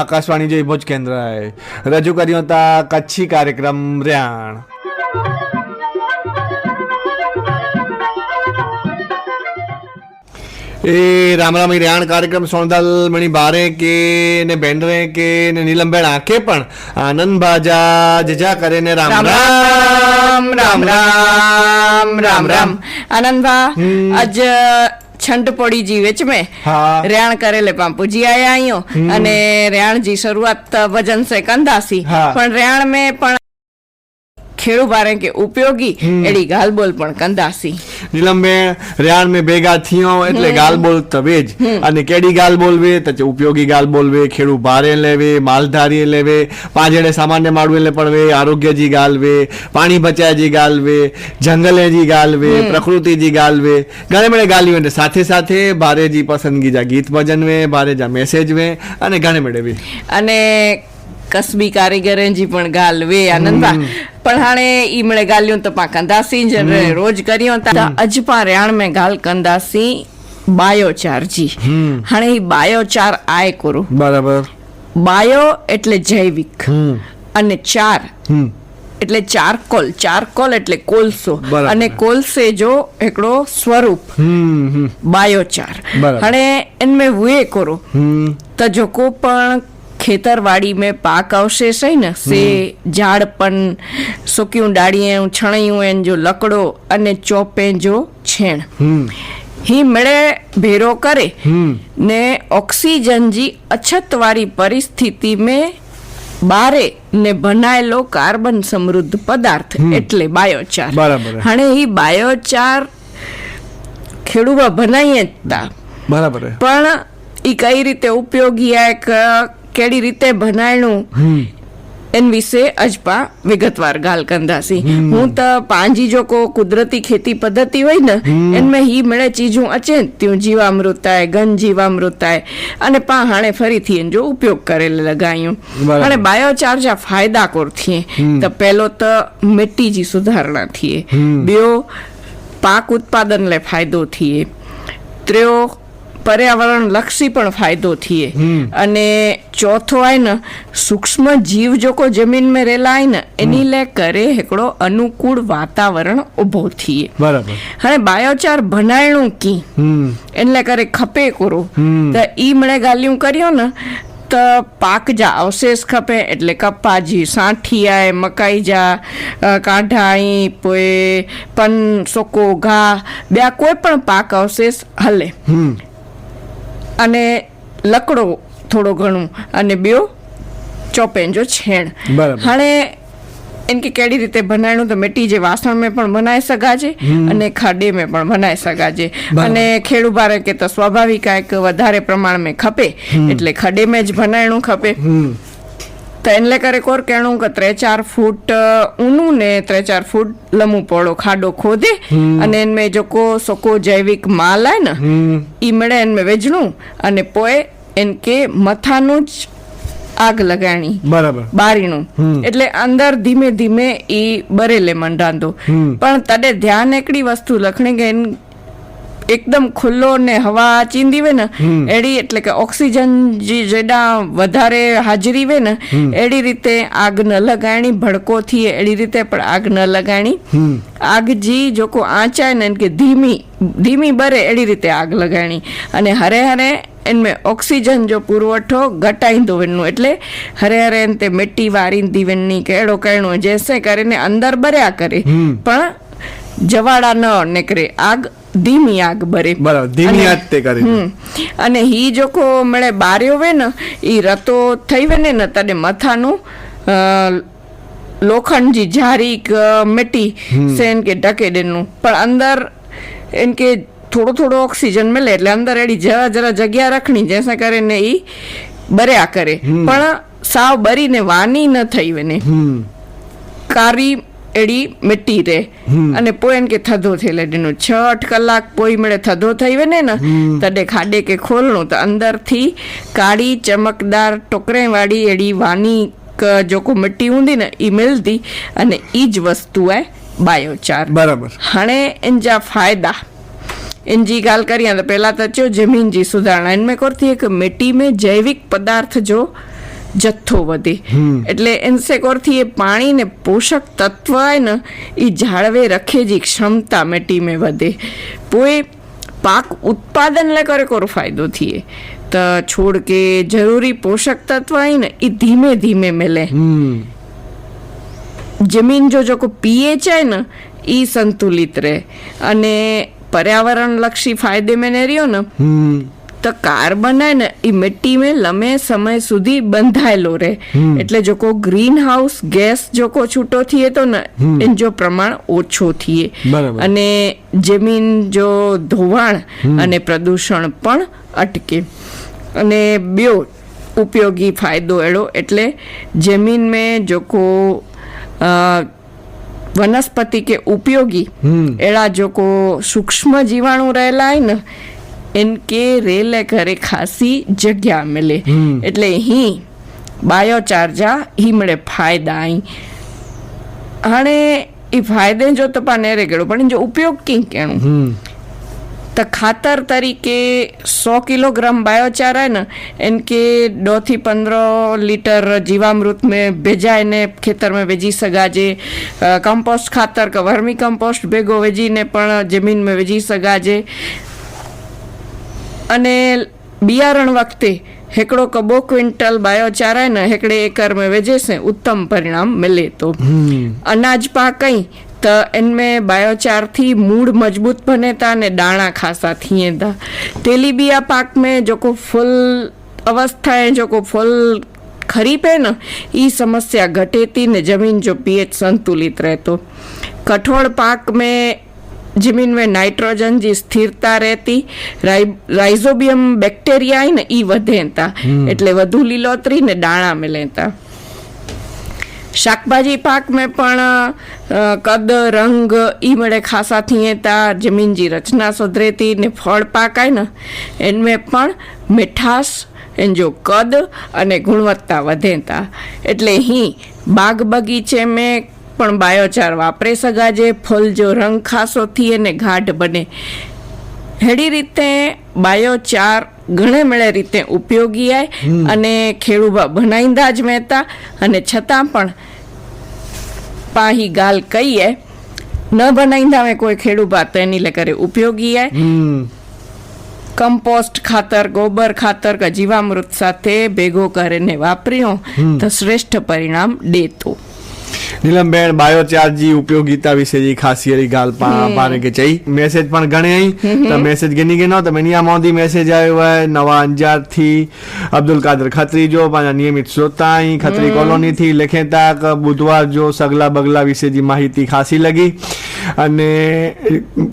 આકાશવાણી જે ભુજ કેન્દ્રએ રજૂ કર્યો હતા કચ્છી કાર્યક્રમ ર્યાણ. એ રામ રામ ઈ કાર્યક્રમ સોનદાલ મણી બારે કે ને બેન્ડરે કે ને નીલમબેન આંખે પણ આનંદ બાજા જજા કરે ને રામ રામ. રામ રામ રામ રામ રામ આનંદભા આજ છંટ પડી જી વેચ મે. રેણ કરેલે પાંપુજી આયા આયો. અને રેણ જી શરૂઆત ભજન સે કંદાસી પણ રેણ મે પણ ખેડૂ બારે કે ઉપયોગી? એડી ગાલ બોલ પણ કંદાસી. નીલમબેન ર્યાણ મેં ભેગા થયો એટલે ગાલ બોલ તવે જ. અને કેડી ગાલ બોલવે તો ઉપયોગી ગાલ બોલવે ખેડૂ ભારે લેવે માલધારી લેવે પાંજડે સામાન્ય માળવે લે પડવે આરોગ્યજી ગાલવે પાણી બચાયજી ગાલવે જંગલેજી ગાલવે પ્રકૃતિજી ગાલવે ઘણે મળે ગાલ્યું એટલે સાથે સાથે ભારેજી પસંદગી જા ગીત ભજન વે ભારે જા મેસેજ વે અને ઘણે મળે બી અને કસબી કારીગરેંજી પણ ગાલવે આનંદભા પણ હાણે ઈ મણે ગાલ્યું તો પા કંદાસી જ રોજ કર્યો તા અજપા રેણ મે ગાલ કંદાસી બાયોચારજી. હાણે ઈ બાયોચાર આય કરો. બરાબર. બાયો એટલે જૈવિક અને ચાર એટલે ચારકોલ ચારકોલ એટલે કોલસો. અને કોલસે જો એકડો સ્વરૂપ બાયોચાર. અને એનમે વે કરો. તો જો કો પણ ખેતરવાડી में પાક અવશેષ હોય ને સે ઝાડપન સુક્યું ડાળીએ છણયું એન જો લકડો અને ચોપે જો છેણ. હી મળે ભેરો કરે ને ઓક્સિજન જી અછત વાળી પરિસ્થિતિ મેં બારે ને બનાયેલો કાર્બન સમૃદ્ધ પદાર્થ એટલે બાયોચાર. બરાબર. હાણે ઈ બાયોચાર ખેડૂવા બનાવીએ જ તા. બરાબર. પણ એ કઈ રીતે ઉપયોગી આ ક- કેડી રીતે બનાયણું એન વિશે અજપા વિગતવાર ગાલ કંદાસી હું તો પાંજી જો કો કુદરતી ખેતી પદ્ધતિ હોય ને એનમે હી મળે ચીજું અચે ત્યું જીવામૃતાય ગન જીવામૃતાય અને પા હાણે ફરીથી એન જો ઉપયોગ કરેલ લગાયું. અને બાયોચાર જા ફાયદા કોર થઈએ તો પહેલો તો મિટ્ટી જી સુધારણા થઈએ ॿियो પાક ઉત્પાદન લે ફાયદો થઈએ ત્રિયો પર્યાવરણ લક્ષી પણ ફાયદો થઈએ. અને ચોથો આય ને સૂક્ષ્મ જીવ જોકો જમીનમાં રહેલા આય ને એની લે કરે હિકડો અનુકૂળ વાતાવરણ ઊભો થઈએ. બરાબર. હવે બાયોચાર ભનાયણું કી? એટલે કરે ખપે કરો. તો ઈ મળે ગાલ્યું કર્યો ને ફક્ત પાક જા અવશેષ ખપે એટલે કપાજી સાંઠિયાએ મકાઈ જા કાંઠાઈ પોએ પન સોકો ઘા બ્યા કોઈ પણ પાક અવશેષ હલે. અને લકડો થોડો ઘણું અને બ્યો ચોપેંજો છેણ. હાણે એમ કે કેડી રીતે બનાવ્યું તો મેટી જે વાસણ મેં પણ બનાવી શકાજે અને ખાડે મેં પણ બનાવી શકાજે. અને ખેડૂ બારે કે તો સ્વાભાવિક એક વધારે પ્રમાણમાં ખપે એટલે ખડે મેં જ બનાવ્યું ખપે. હમ તો એને કરે કોર કહેણું કે ત્રે ચાર ફૂટ અ, ઊનું ને ત્રે ચાર ફૂટ લંબુ પડો ખાડો ખોદે અને એનમે જોકો સોકો જૈવિક માલ આય ને ઈ મળે એને વેચણું અને પોએ એન કે મથાનું જ આગ લગાણી. બરાબર. બારીનું. એટલે અંદર ધીમે ધીમે ઈ બરેલે મંડાંદો હમ. પણ તડે ધ્યાન એકડી વસ્તુ લખણી કે એકદમ ખુલ્લો ને હવા ચીંદી વે ને એડી એટલે કે ઓક્સિજન જે જેડા વધારે હાજરી વે ને એડી રીતે આગ ન લગાણી ભડકોથી એડી રીતે પણ આગ ન લગાણી આગ જી જોકો આંચાય ને કે ધીમી ધીમી બરે એડી રીતે આગ લગાણી અને હરે હરે એનમે ઓક્સિજન જો પુરવઠો ઘટાઈંદો વેનનું. એટલે હરે હરે તે મિટ્ટી વારીંદી કે એડો કેણો જેસે કરીને અંદર બર્યા કરે. પણ જવાડા ન નીકળે. આગ ધીમી આગ બરે બરાબર ધીમી આગ તે કરી. અને હી જોકો મળે બાર્યો વે ને ઈ રતો થઈ વે ને ને તને મથાનું લોખંડ જી જારી ક મિટ્ટી સેન કે ઢકે દેનું પણ અંદર એન કે થોડો થોડો ઓક્સિજન મળે એટલે અંદર એડી જરા જરા જગ્યા રખણી જેસે કરીને ઈ બર્યા કરે. પણ સાવ બરીને વાની ન થઈ વેને કારી એડી મિટ્ટી રે અને પોઈન કે થધો થયેલે ડીનું છ આઠ કલાક પોઈ મળે થધો થઈ વને ને તડે ખાડે કે ખોલણું તો અંદરથી કાળી ચમકદાર ટોકરે વાળી એડી વાની ક જોકો મિટ્ટી ઊંધી ને ઈ મિલતી અને ઈ જ વસ્તુ હે બાયોચાર બરાબર हाणे इन जा फ़ाइदा इन जी ॻाल्हि करियां त पहिला त अचो ज़मीन जी सुधारणा इन में कोर थी हिकु मिट्टी में जैविक पदार्थ जो જથ્થો વધે. એટલે એન્સેકોરથી એ પાણીને પોષક તત્વ હોય ને એ જાળવે રખે જે ક્ષમતા મેટીમે વધે. પોએ પાક ઉત્પાદનને કરે કોરો ફાયદો થઈએ તો છોડ કે જરૂરી પોષક તત્વ હોય ને એ ધીમે ધીમે મેલે. જમીન જો જો પીએચ હોય ને એ સંતુલિત રહે. અને પર્યાવરણ લક્ષી ફાયદે મેને રહ્યો ને તો કાર હે ને એ મિટ્ટી મેં લંબે સમય સુધી બંધાયેલો રહે. એટલે જો કો ગ્રીન હાઉસ ગેસ જો કો છૂટો થઈએ તો ને એન જો પ્રમાણ ઓછો થઈએ. અને જમીન જો ધોવાણ અને પ્રદૂષણ પણ અટકે. અને બે ઉપયોગી ફાયદો એડો એટલે જમીન મેં જો કો વનસ્પતિ કે ઉપયોગી એળા જો કો સૂક્ષ્મ જીવાણુ રહેલા હોય ને इनके रेले करे खासी जगह मिले એટલે હી બાયોચાર્જા હી મળે ફાયદા અહીં હાણે એ ફાયદે જો તપાને રેગડો પણ જો ઉપયોગ કી કેણું? તો ખાતર તરીકે સો કિલોગ્રામ બાયોચાર है ना इनके दो थी पंद्रह लीटर जीवामृत में भेजाए ने खेतर में वेजी सघा जे कम्पोस्ट खातर का वर्मी कम्पोस्ट भेगो वेजीने પણ જમીનમાં વેજી સગાજે. અને બિયારણ વખતે હેકડો કબો ક્વિન્ટલ બાયોચાર है न हेकड़े एकड़ में वेजे से उत्तम परिणाम मिले तो अनाज पाकई त इनमें बायोचार थी मूड मजबूत बने था ने दाणा खासा थिए था तेलीबिया पाक में जो को फुल अवस्था है जो को फुल खरीप है न ई समस्या घटे थी ने जमीन जो पीएच संतुलित रहतो कठोळ पाक જમીન મેં નાઇટ્રોજન જે સ્થિરતા રહેતી રાઇઝોબિયમ બેક્ટેરિયા ને એ વધે હતા. એટલે વધુ લીલોતરી ને દાણા મેં લેતા. શાકભાજી પાક મેં પણ કદ રંગ ઈ મળે ખાસા થીએતા જમીનજી રચના સુધરેતી ને ફળ પાક આય ને એનમે પણ મીઠાશ એન જો કદ અને ગુણવત્તા વધેતા એટલે અહીં બાગ બગીચે મેં પણ બાયોચાર વાપરે સગાજે ફૂલ જો રંગ ખાસો થઈએ ને ગાઢ બને. હેડી રીતે બાયોચાર ઘણે મળે રીતે ઉપયોગી આય અને ખેડૂબા ભણાઈંદા જ મહેતા અને છતાં પણ પાહી ગાલ કહીએ ન બનાઈંદા में કોઈ ખેડૂબા તો એની લે કરે ઉપયોગી આય. કમ્પોસ્ટ ખાતર ગોબર ખાતર કે જીવામૃત સાથે ભેગો કરીને વાપર્યો તો શ્રેષ્ઠ પરિણામ દેતો. નીલમબેન બાયોચાર જી ઉપયોગીતા વિશે જી ખાસી હરી ગાલ પાને કે ચઈ. મેસેજ પણ ઘણે આઈ. તો મેસેજ ગની ગનો? તો મેનિયા મોદી મેસેજ આવ્યો હોય નવા અંજારથી અબ્દુલ કાદર ખત્રી જો પાછા નિયમિત શ્રોતા અહીં ખત્રી કોલોની થી લખે તાક બુધવાર જો સગલા બગલા વિશે જી માહિતી ખાસી લગી. અને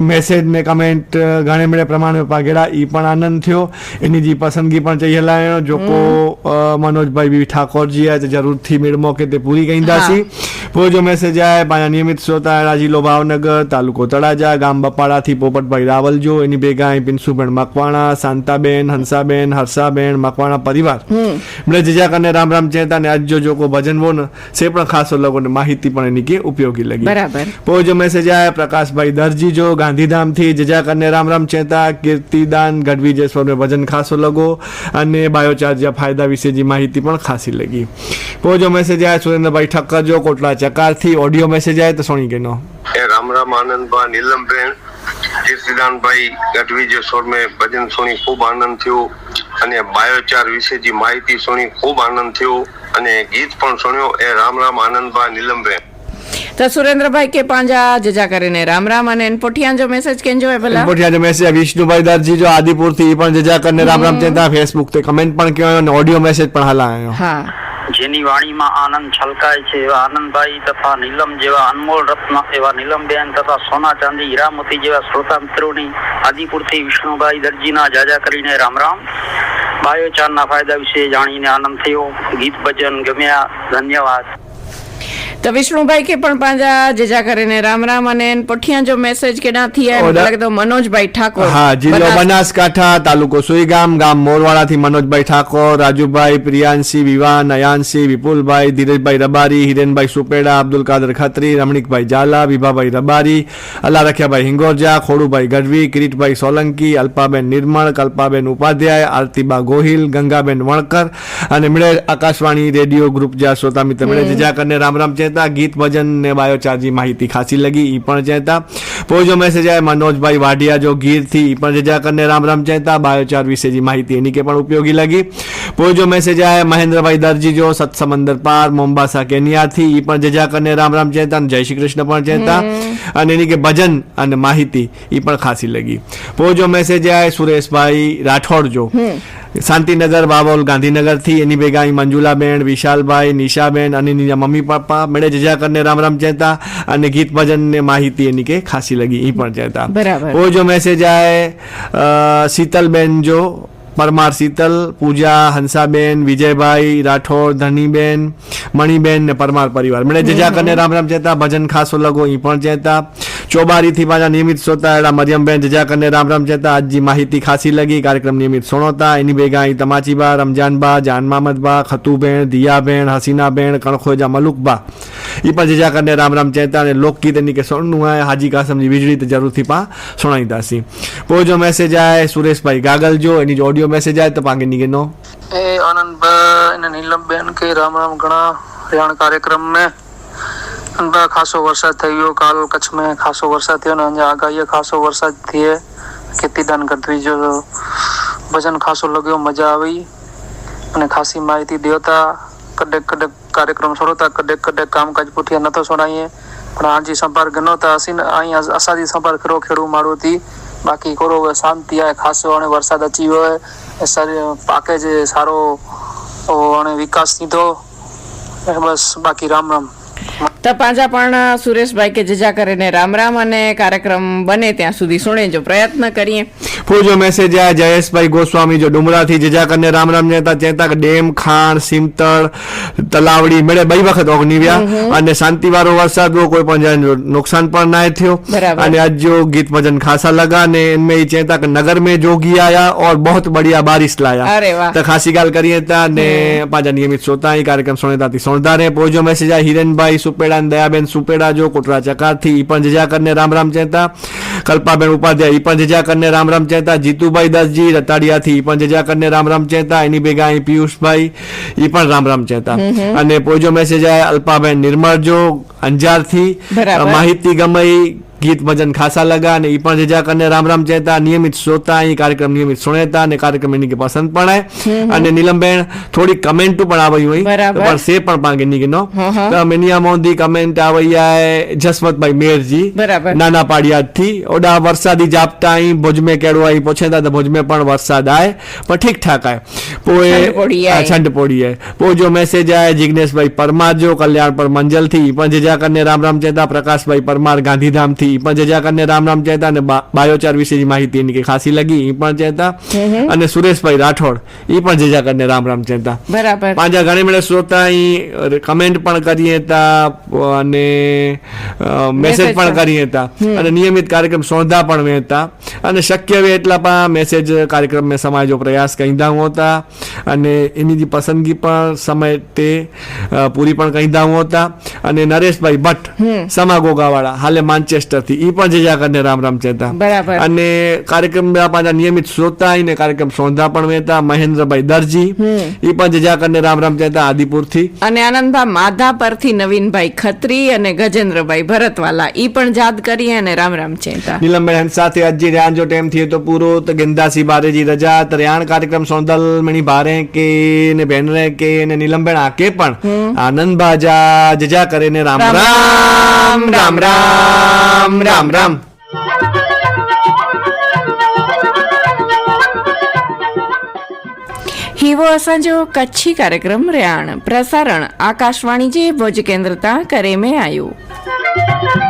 મેસેજ ને કમેન્ટ ઘણે મળે પ્રમાણે પાગેડા એ પણ આનંદ થયો. એની જે પસંદગી પણ ચહેલા એનો જોકો મનોજભાઈ બી ઠાકોરજી આ જરૂરથી મેળમો કે તે પૂરી કહીદાસી પોજો મેસેજ આવે પાછા નિયમિત શ્રોતા જિલ્લો ભાવનગર તાલુકો તળાજા ગામ બપાડાથી પોપટભાઈ રાવલજો એની ભેગા અહીં પિન્સુબેન મકવાણા શાંતાબેન હંસાબેન હર્ષાબેન મકવાણા પરિવાર. બ્રજજા કને રામ રામ ચેતા ને આજ જોકો ભજન બોન ને પણ ખાસો લોકોને માહિતી પણ એની કે ઉપયોગી લગી. બરાબર. પોજો મેસેજ ઝઘડિયા પ્રકાશભાઈ. દરજી જો ગાંધીધામથી જજાકરને રામ રામ ચેતા. કીર્તિદાન ગઢવી જે સ્વરને ભજન ખાસો લગો અને બાયોચાર્જ જે ફાયદા વિશેની માહિતી પણ ખાસી લગી. પોજો મેસેજ આવે સુરેન્દ્રભાઈ ઠક્કર જો કોટલા ચકારથી ઓડિયો મેસેજ આવે તો સોણી કેનો એ રામ રામ આનંદભાઈ, નીલમબેન, કીર્તિદાનભાઈ, ગઢવી જે સ્વરમે ભજન સુણી ખૂબ આનંદ થયો અને બાયોચાર વિશે જે માહિતી સુણી ખૂબ આનંદ થયો અને ગીત પણ સુણ્યો. એ રામ રામ આનંદભાઈ, નીલમબેન. તો સુરેન્દ્રભાઈ કે પાંજા જજા કરીને રામ રામ અને પોઠિયાન જો મેસેજ કેન જો ભલા. પોઠિયાન જો મેસેજ વિષ્ણુભાઈ દરજી જો આદિપુરથી પણ જજા કરીને રામ રામ ચેતા ફેસબુક તે કમેન્ટ પણ કયો અને ઓડિયો મેસેજ પણ હલાયો હા. જેની વાણીમાં આનંદ છલકાય છે એવા આનંદભાઈ તથા નીલમ જેવા અનમોલ રત્ન એવા નીલમબેન તથા સોના ચાંદી હીરામતી જેવા શ્રોતા મિત્રોની આદિપુરથી વિષ્ણુભાઈ દરજીના જાજા કરીને રામ રામ. બાયોચારના ફાયદા વિશે જાણીને આનંદ થયો. ગીત ભજન ગમ્યા. ધન્યવાદ. તો વિષ્ણુભાઈ કે પણ પાંજા જેજા કરીને રામ રામ અને પઠિયા જો મેસેજ કે ના થયા તો મનોજભાઈ ઠાકોર. હા જિલ્લો બનાસકાંઠા તાલુકો સુઈગામ ગામ મોરવાડાથી મનોજભાઈ ઠાકોર રાજુભાઈ પ્રિયાંશી વિવાન અયાનસિંહ વિપુલભાઈ ધીરજભાઈ રબારી હિરેનભાઈ સુપેડા અબ્દુલ કાદર ખત્રી રમણીકભાઈ ઝાલા વિભાભાઈ રબારી અલ્લા રખિયાભાઈ હિંગોરજા ખોડુભાઈ ગઢવી કિરીટભાઈ સોલંકી અલ્પાબેન નિર્મળ કલ્પાબેન ઉપાધ્યાય આરતીબા ગોહિલ ગંગાબેન વણકર અને મેળે આકાશવાણી રેડિયો ગ્રુપ જ્યાં શ્રોતા મિત્ર મળે જેજા કરીને રામ રામ ચેત ચેતા ગીત ભજન ને બાયોચાર્જની માહિતી ખાસી લગી. ઈ પણ ચેતા. પોજો મેસેજ આય, મનોજભાઈ વાઢિયા જો ગીરથી ઈ પણ જજા કરીને રામ રામ ચેતા. બાયોચાર વિશેની માહિતી એની કે પણ ઉપયોગી લગી. પોજો મેસેજ આવે મહેન્દ્રભાઈ દરજી જો સત સમંદર પાર મોમ્બાસા કેનિયા થી એ પણ જજા કરને રામ રામ અને જય શ્રી કૃષ્ણ પણ ચેતા અને એની કે ભજન અને માહિતી એ પણ ખાસી લગી પોજો મેસેજ આવે સુરેશભાઈ રાઠોડ જો શાંતિનગર બાબોલ ગાંધીનગરથી એની ભેગા મંજુલાબેન વિશાલભાઈ નિશાબેન અને એની મમ્મી પપ્પા મેળે જજા કરને રામ રામ ચહેતા અને ગીત ભજન ને માહિતી એની કે ખાસી લગી એ પણ ચહેતા ઓ જો મેસેજ આય શીતલબેન જો પરમાર શીતલ, પૂજા હંસાબેન, વિજયભાઈ રાઠોડ ધનીબેન મણીબેન ને પરમાર પરિવાર. મને જજા કરીને રામ રામ ચેતા ભજન ખાસો લગો એ પણ ચેતા ચોબારીથી પાછા નિયમિત સોતા એડા મરિયમબેન જજાકરને રામ રામ જતા આજની માહિતી ખાસી લગી, કાર્યક્રમ નિયમિત સોણોતા. એની ભેગા અહીં તમાચીબા, રમજાનબા જાનમામદબા ખતુબેન દિયાબેન, હસીનાબેન, કણખોજા મલુકબા. એ પણ જજાકરને રામ રામ ચેતા અને લોકગીત એની કે સોણનું આય હાજી કાસમની વીજળી તો જરૂરથી પા સોણાઈ દાસી. પોજો મેસેજ આય, સુરેશભાઈ ગાગલ જો એની જો ઓડિયો મેસેજ આય, તો પાંગે નીકળનો એ આનંદભાઈ અને નીલમબેન કે રામ રામ ઘણા રેણ કાર્યક્રમ મેં ખાસો વરસાદ થઈ ગયો કાલ કચ્છમાં ખાસો વરસાદ થયો ને અહીંયા આગાહીએ ખાસો વરસાદ થયે. ખેતીદાન ગઢવી જો ભજન ખાસો લગ્યો, મજા આવી. અને ખાસી માહિતી દેવતા કડેક કડેક કાર્યક્રમ છોડતા, કડેક કડેક કામકાજ પૂઠિયા નતો છોડાઈએ. પણ આજી સંપર્ક નહોતા અસીન અહીંયા અસાદી સંપર્ક કરો ખેડૂ માળુથી બાકી કરો શાંતિ આવે ખાસો અને વરસાદ અચી હોય. પાકે જે સારો અને વિકાસ એ બસ બાકી રામ રામ. તો પાંજા પણ સુરેશભાઈ કે જજા કરીને રામ રામ અને કાર્યક્રમ બને ત્યાં સુધી સુણેજો પ્રયત્ન કરીએ પૂજો મેસેજ આયા જયેશભાઈ ગોસ્વામી જો ડુમરાથી જજા કરીને રામ રામ ચેતા ચેતા કે ડેમ ખાણ સિમતળ તલાવડી મેળે બે વખત ઓગણીવ્યા અને શાંતિવાળો વરસાદ હો કોઈ પણ જાતનો નુકસાન પણ ના થયો बराबर। અને आज जो गीत भजन खासा लगा ने इनमें ही चेता कि नगर में जोगी आया और बहुत बढ़िया बारिश लाया अरे वाह। તો ખાસી ગાલ કરીએ તા ને પાછા નિયમિત શ્રોતા અહીં કાર્યક્રમ સુણેતાથી સોણતા રહે પોજો મેસેજ આ હિરેનભાઈ સુપેડા દયાબેન સુપેડા જો કોટરા ચકારથી ઈ પણ જજાકરને રામ રામ ચેતા કલ્પાબેન ઉપાધ્યાય ઈ પણ જજાકરને રામ રામ ચેતા જીતુભાઈ દાસજી રતાડિયાથી ઈ પણ જજા કરને રામ રામ ચેતા એની ભેગા અહીં પિયુષભાઈ ઈ પણ રામ રામ ચેતા અને પોજો મેસેજ આ અલ્પાબેન નિર્મળ જો અંજારથી. માહિતી ગમઈ ગીત ભજન ખાસા લગા અને એ પણ જેજા કરીને રામ રામ ચેતા નિયમિત શ્રોતા અહીં કાર્યક્રમ નિયમિત સુણેતા અને કાર્યક્રમ એની કે પસંદ પણ અને નીલમબેન થોડી કમેન્ટ પણ આવી હોય. પણ સે પણ પાંગે ની કે નો. મિનિયા મોદી કમેન્ટ આવી આય જસવંતભાઈ મેરજી. નાના પાડિયાદથી ઓડા વરસાદી જાપતા અહીં ભોજમે કેળવા અહીં પહોંચેતા તો ભોજમે પણ વરસાદ આય. પણ ઠીક ઠાક આય. પોએ છંડ પોડી આય. હા, છંડ પોડી આય. પો જો મેસેજ આય જિગ્નેશભાઈ પરમાર જો કલ્યાણ પર મંજલથી પણ જેજા કરીને રામ રામ ચેતા પ્રકાશભાઈ પરમાર ગાંધીધામથી હતી એ પણ જજાકરને રામ રામ કહેતા અને બાયોચાર વિશેની માહિતી એની કે ખાંસી લગી. એ પણ કહેતા. અને સુરેશભાઈ રાઠોડ એ પણ જજાકરને રામ રામ કહેતા. બરાબર. પાંજા ઘણી મળે શ્રોતા કમેન્ટ પણ કરીએ હતા અને મેસેજ પણ કરીએ હતા. અને નિયમિત કાર્યક્રમ સોંધા પણ વહેતા. અને શક્ય હોય એટલા પણ મેસેજ કાર્યક્રમ મેં સમાજો પ્રયાસ કહીદા હતા. અને એની જે પસંદગી પણ સમય તે પૂરી પણ કહીદા હતા. અને નરેશભાઈ ભટ્ટ સમા ગોગાવાળા હાલે માન્ચેસ્ટર હતી એ પણ જયા કરીને રામ રામ કહેતા બરાબર. અને કાર્યક્રમ પાંચા નિયમિત શ્રોતા ને કાર્યક્રમ સોંધા પણ વહેતા. મહેન્દ્રભાઈ દરજી એ પણ જયા કરીને રામ રામ કહેતા આદિપુર અને આનંદભા માધા નવીનભાઈ ખત્રી અને ગજેન્દ્રભાઈ ભરતવાલા એ પણ યાદ કરી અને રામ રામ કહેતા નીલમભાઈ હંસાથી અજી રહ્યા જો ટાઈમ થયો તો પૂરો. તો ગેંદાસી બારેજી રજા ત્રયાણ કાર્યક્રમ સોંધલ મણી ભારે કે ને બેનરે કે ને નીલમબેન આકે પણ આનંદ બાજા જજા કરે ને રામ રામ રામ રામ. રામ રામ રામ. હીવો અસાંજો કચ્છી કાર્યક્રમ રહ્યા પ્રસારણ આકાશવાણી જે ભુજ કેન્દ્રતા કરે મેં આવ્યું